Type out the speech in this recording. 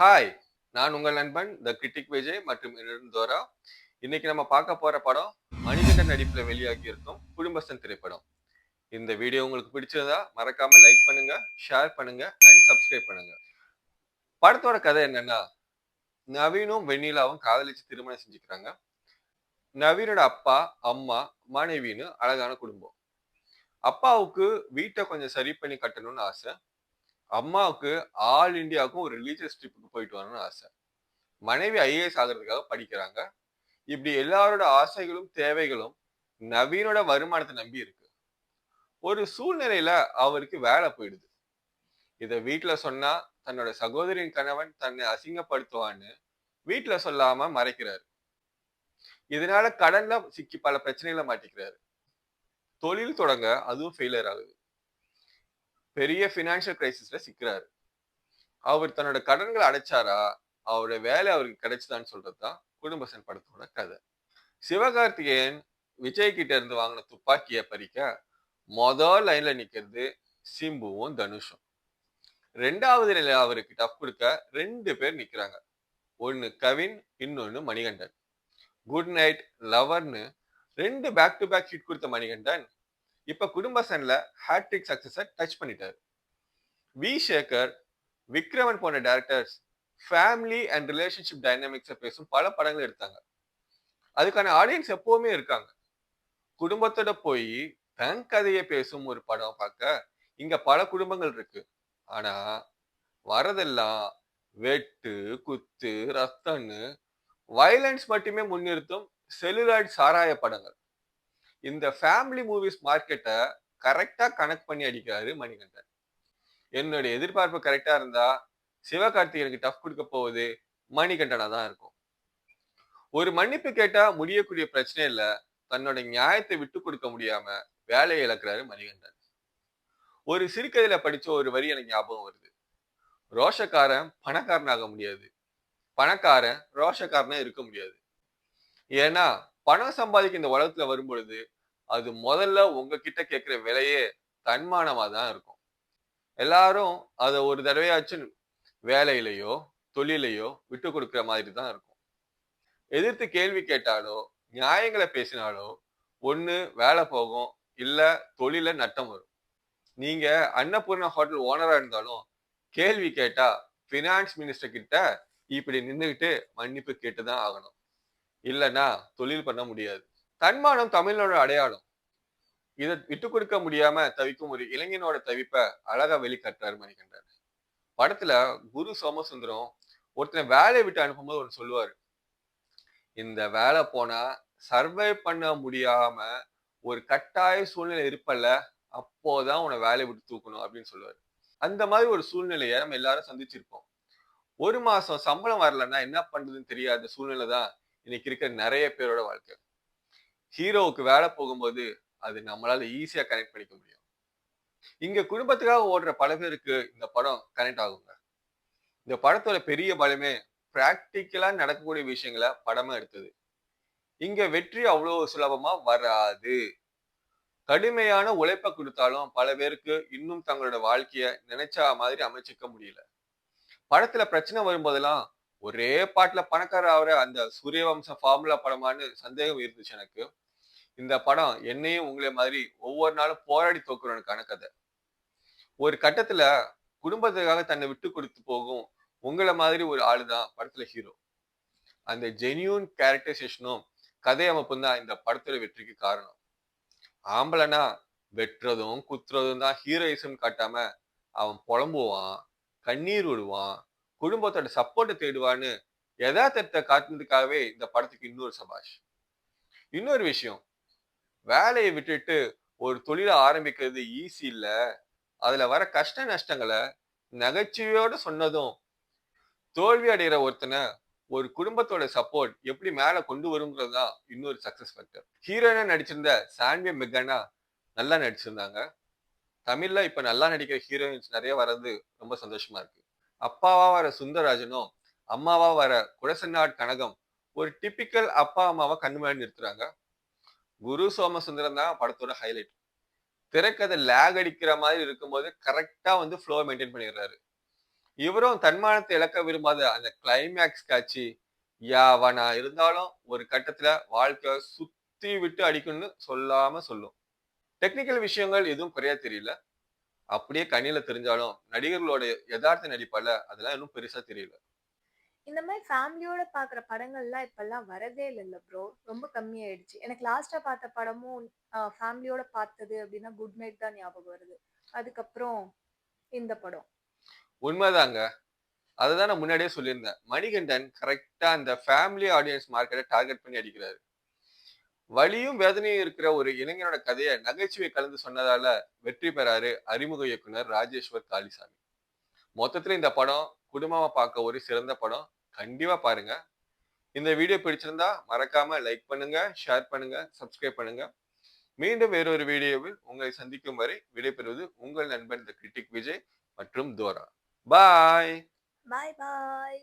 Hi நான் உங்கள் நண்பன் த கிரிட்டிக் விஜய் மற்றும் தோரா இன்னைக்கு நம்ம பார்க்க போற படம் மணிகண்டன் நடிப்பில் வெளியாகி இருக்கும் குடும்பஸ்தன் திரைப்படம். இந்த வீடியோ உங்களுக்கு பிடிச்சிருந்தா மறக்காம லைக் பண்ணுங்க ஷேர் பண்ணுங்க அண்ட் சப்ஸ்கிரைப் பண்ணுங்க. படத்தோட கதை என்னன்னா நவீனும் வெண்ணிலாவும் காதலிச்சு திருமணம் செஞ்சுக்கிறாங்க. நவீனோட அப்பா அம்மா மனைவின்னு அழகான குடும்பம். அப்பாவுக்கு வீட்டை கொஞ்சம் சரி பண்ணி கட்டணும்னு ஆசை. அம்மாவுக்கு ஆல் இந்தியாவுக்கும் ஒரு ரிலீஜியஸ் ட்ரிப்புக்கு போயிட்டு வரணும்னு ஆசை. மனைவி ஐஏஎஸ் ஆகிறதுக்காக படிக்கிறாங்க. இப்படி எல்லாரோட ஆசைகளும் தேவைகளும் நவீனோட வருமானத்தை நம்பி இருக்கு. ஒரு சூழ்நிலையில அவருக்கு வேலை போயிடுது. இதை வீட்டுல சொன்னா தன்னோட சகோதரின் கணவன் தன்னை அசிங்கப்படுத்துவான்னு வீட்டுல சொல்லாம மறைக்கிறாரு. இதனால கடன்ல சிக்கி பல பிரச்சனைகளை மாட்டிக்கிறாரு. தொழில் தொடங்க அதுவும் ஃபெயிலியர் ஆகுது. பெரிய ஃபினான்ஷியல் கிரைசிஸ்ல சிக்கிறாரு. அவர் தன்னோட கடன்களை அடைச்சாரா? அவரோட வேலை அவருக்கு கிடைச்சதான்னு சொல்றது தான் குடும்பசன் படத்தோட கதை. சிவகார்த்திகேயன் விஜய் கிட்ட இருந்து வாங்கின துப்பாக்கியை பறிக்க மொதல் லைன்ல நிக்கிறது சிம்புவும் தனுஷும். ரெண்டாவது நிலையில அவருக்கு டஃப் கொடுக்க ரெண்டு பேர் நிக்கிறாங்க. ஒன்னு கவின் இன்னொன்னு மணிகண்டன். குட் நைட் லவர்னு ரெண்டு பேக் டு பேக் ஹிட் கொடுத்த மணிகண்டன் இப்ப குடும்பசன்ல ஹேட்ரிக் சக்சஸை டச் பண்ணிட்டாரு. வி சேகர் விக்ரமன் போன்ற டேரக்டர்ஸ் ஃபேமிலி அண்ட் ரிலேஷன்ஷிப் டைனாமிக்ஸை பேசும் பல படங்கள் எடுத்தாங்க. அதுக்கான ஆடியன்ஸ் எப்பவுமே இருக்காங்க. குடும்பத்தோட போய் தன் கதையை பேசும் ஒரு படம் பார்க்க இங்க பல குடும்பங்கள் இருக்கு. ஆனா வரதெல்லாம் வெட்டு குத்து ரத்தம்னு வயலன்ஸ் மட்டுமே முன்னிறுத்தும் செல்லுலாய்ட் சாராய படங்கள். இந்த ஃபேமிலி மூவிஸ் மார்க்கெட்டை கரெக்டாக கனெக்ட் பண்ணி அடிக்கிறாரு மணிகண்டன். என்னுடைய எதிர்பார்ப்பு கரெக்டாக இருந்தா சிவகார்த்திகனுக்கு டஃப் கொடுக்க போவது மணிகண்டனா தான் இருக்கும். ஒரு மன்னிப்பு கேட்டா முடியக்கூடிய பிரச்சனை தன்னோட நியாயத்தை விட்டு கொடுக்க முடியாம வேலையை இழக்கிறாரு மணிகண்டன். ஒரு சிறுகதையில படிச்ச ஒரு வரி எனக்கு ஞாபகம் வருது. ரோஷக்காரன் பணக்காரனாக முடியாது. பணக்காரன் ரோஷக்காரனா இருக்க முடியாது. ஏன்னா பணம் சம்பாதிக்க இந்த உலகத்துல வரும்பொழுது அது முதல்ல உங்ககிட்ட கேட்குற விலையே தன்மானமா தான் இருக்கும். எல்லாரும் அதை ஒரு தடவையாச்சும் வேலையிலையோ தொழிலையோ விட்டு கொடுக்குற மாதிரி தான் இருக்கும். எதிர்த்து கேள்வி கேட்டாலோ நியாயங்களை பேசினாலோ ஒன்று வேலை போகும் இல்லை தொழில நட்டம் வரும். நீங்க அன்னபூர்ணா ஹோட்டல் ஓனரா இருந்தாலும் கேள்வி கேட்டா ஃபினான்ஸ் மினிஸ்டர் கிட்ட இப்படி நின்றுக்கிட்டு மன்னிப்பு கேட்டுதான் ஆகணும். இல்லைன்னா தொழில் பண்ண முடியாது. தன்மானம் தமிழனோட அடையாளம். இதை விட்டு கொடுக்க முடியாம தவிக்கும் ஒரு இளைஞனோட தவிப்ப அழகா வெளிக்காட்டுறாரு மணிகண்டன். படத்துல குரு சோமசுந்தரம் ஒருத்தனை வேலையை விட்டு அனுப்பும்போது ஒன்று சொல்லுவாரு. இந்த வேலை போனா சர்வை பண்ண முடியாம ஒரு கட்டாய சூழ்நிலை இருப்பல்ல அப்போதான் உன்னை வேலையை விட்டு தூக்கணும் அப்படின்னு சொல்லுவாரு. அந்த மாதிரி ஒரு சூழ்நிலையை நம்ம எல்லாரும் சந்திச்சிருப்போம். ஒரு மாசம் சம்பளம் வரலன்னா என்ன பண்றதுன்னு தெரியாத சூழ்நிலை தான் இன்னைக்கு இருக்கிற நிறைய பேரோட வாழ்க்கை. ஹீரோவுக்கு வேலை போகும்போது அது நம்மளால ஈஸியா கனெக்ட் பண்ணிக்க முடியும். இங்க குடும்பத்துக்காக ஓடுற பல பேருக்கு இந்த படம் கனெக்ட் ஆகுங்க. இந்த படத்தோட பெரிய பலமே பிராக்டிக்கலா நடக்கக்கூடிய விஷயங்களை படமா எடுத்தது. இங்க வெற்றி அவ்வளவு சுலபமா வராது. கடுமையான உழைப்பை கொடுத்தாலும் பல பேருக்கு இன்னும் தங்களோட வாழ்க்கைய நினைச்ச மாதிரி அமைச்சிக்க முடியல. படத்துல பிரச்சனை வரும்போதெல்லாம் ஒரே பாட்டுல பணக்கார ஆகிற அந்த சூரியவம்ச ஃபார்முலா படமான்னு சந்தேகம் இருந்துச்சு எனக்கு. இந்த படம் என்னையும் உங்களே மாதிரி ஒவ்வொரு நாளும் போராடி தோக்குறவனுக்கான கதை. ஒரு கட்டத்துல குடும்பத்துக்காக தன்னை விட்டு கொடுத்து போகும் உங்களை மாதிரி ஒரு ஆளு தான் படத்துல ஹீரோ அந்த ஜெனியூன் கேரக்டரைசேஷனும் கதை அமைப்பும் தான் இந்த படத்தோட வெற்றிக்கு காரணம். ஆம்பளைனா வெட்டுறதும் குத்துறதும் தான் ஹீரோயிசம் காட்டாம அவன் புலம்புவான் கண்ணீர் விடுவான் குடும்பத்தோட சப்போர்ட்டை தேடுவான்னு யதார்த்தத்தை காட்டுனதுக்காகவே இந்த படத்துக்கு இன்னொரு சபாஷ். இன்னொரு விஷயம் வேலையை விட்டுட்டு ஒரு தொழிலை ஆரம்பிக்கிறது ஈஸி இல்லை. அதில் வர கஷ்ட நஷ்டங்களை நகைச்சுவையோடு சொன்னதும் தோல்வி அடைகிற ஒருத்தனை ஒரு குடும்பத்தோட சப்போர்ட் எப்படி மேலே கொண்டு வருங்கிறது தான் இன்னொரு சக்ஸஸ் ஃபேக்டர் ஹீரோயினா நடிச்சிருந்த சான்வி மெக்கானா நல்லா நடிச்சிருந்தாங்க. தமிழில் இப்போ நல்லா நடிக்கிற ஹீரோயின்ஸ் நிறைய வர்றது ரொம்ப சந்தோஷமா இருக்கு. அப்பாவா வர சுந்தரராஜனும் அம்மாவா வர குடசன்னாட் கனகம் ஒரு டிப்பிக்கல் அப்பா அம்மாவை கண்ணு முன்னாடி நிறுத்துறாங்க. குரு சோமசுந்தரம் தான் படத்தோட ஹைலைட் திரைக்கதை லேக் அடிக்கிற மாதிரி இருக்கும்போது கரெக்டா வந்து ஃப்ளோ மெயின்டைன் பண்ணிடுறாரு. இவரும் தன்மானத்தை இழக்க விரும்பாத அந்த கிளைமேக்ஸ் காட்சி யாவனா இருந்தாலும் ஒரு கட்டத்துல வாழ்க்கை சுத்தி விட்டு அடிக்கும்னு சொல்லாம சொல்லும். டெக்னிக்கல் விஷயங்கள் எதுவும் குறையா தெரியல. அப்படியே கண்ணில தெரிஞ்சாலும் நடிகர்களோட யதார்த்த நடிப்பால அதெல்லாம் இன்னும் பெருசா தெரியல. இந்த மாதிரி ஃபேமிலியோட பார்க்குற படங்கள்லாம் இப்போல்லாம் வரதே இல்லைல்ல ப்ரோ ரொம்ப கம்மியாயிடுச்சு. எனக்கு லாஸ்ட்டாக பார்த்த படமும் ஃபேமிலியோட பார்த்தது அப்படின்னா குட் நைட் தான் ஞாபகம் வருது. அதுக்கப்புறம் இந்த படம். உண்மைதாங்க. அதுதான் நான் முன்னாடியே சொல்லியிருந்தேன். மணிகண்டன் கரெக்டாக அந்த ஃபேமிலி ஆடியன்ஸ் மார்க்கெட்டை டார்கெட் பண்ணி அடிக்கிறாரு. வலியும் வேதனையும் இருக்கிற ஒரு இளைஞனோட கதையை நகைச்சுவை கலந்து சொன்னதால வெற்றி பெறாரு அறிமுக இயக்குனர் ராஜேஸ்வர் காளிசாமி. மொத்தத்துல இந்த படம் குடும்பமா பார்க்க ஒரு சிறந்த படம். கண்டிப்பா பாருங்க. இந்த வீடியோ பிடிச்சிருந்தா மறக்காம லைக் பண்ணுங்க ஷேர் பண்ணுங்க சப்ஸ்கிரைப் பண்ணுங்க. மீண்டும் வேறொரு வீடியோவில் உங்களை சந்திக்கும் வரை விடைபெறுவது உங்கள் நண்பன் த கிரிட்டிக் விஜய் மற்றும் தோரா. பாய் பாய் பாய்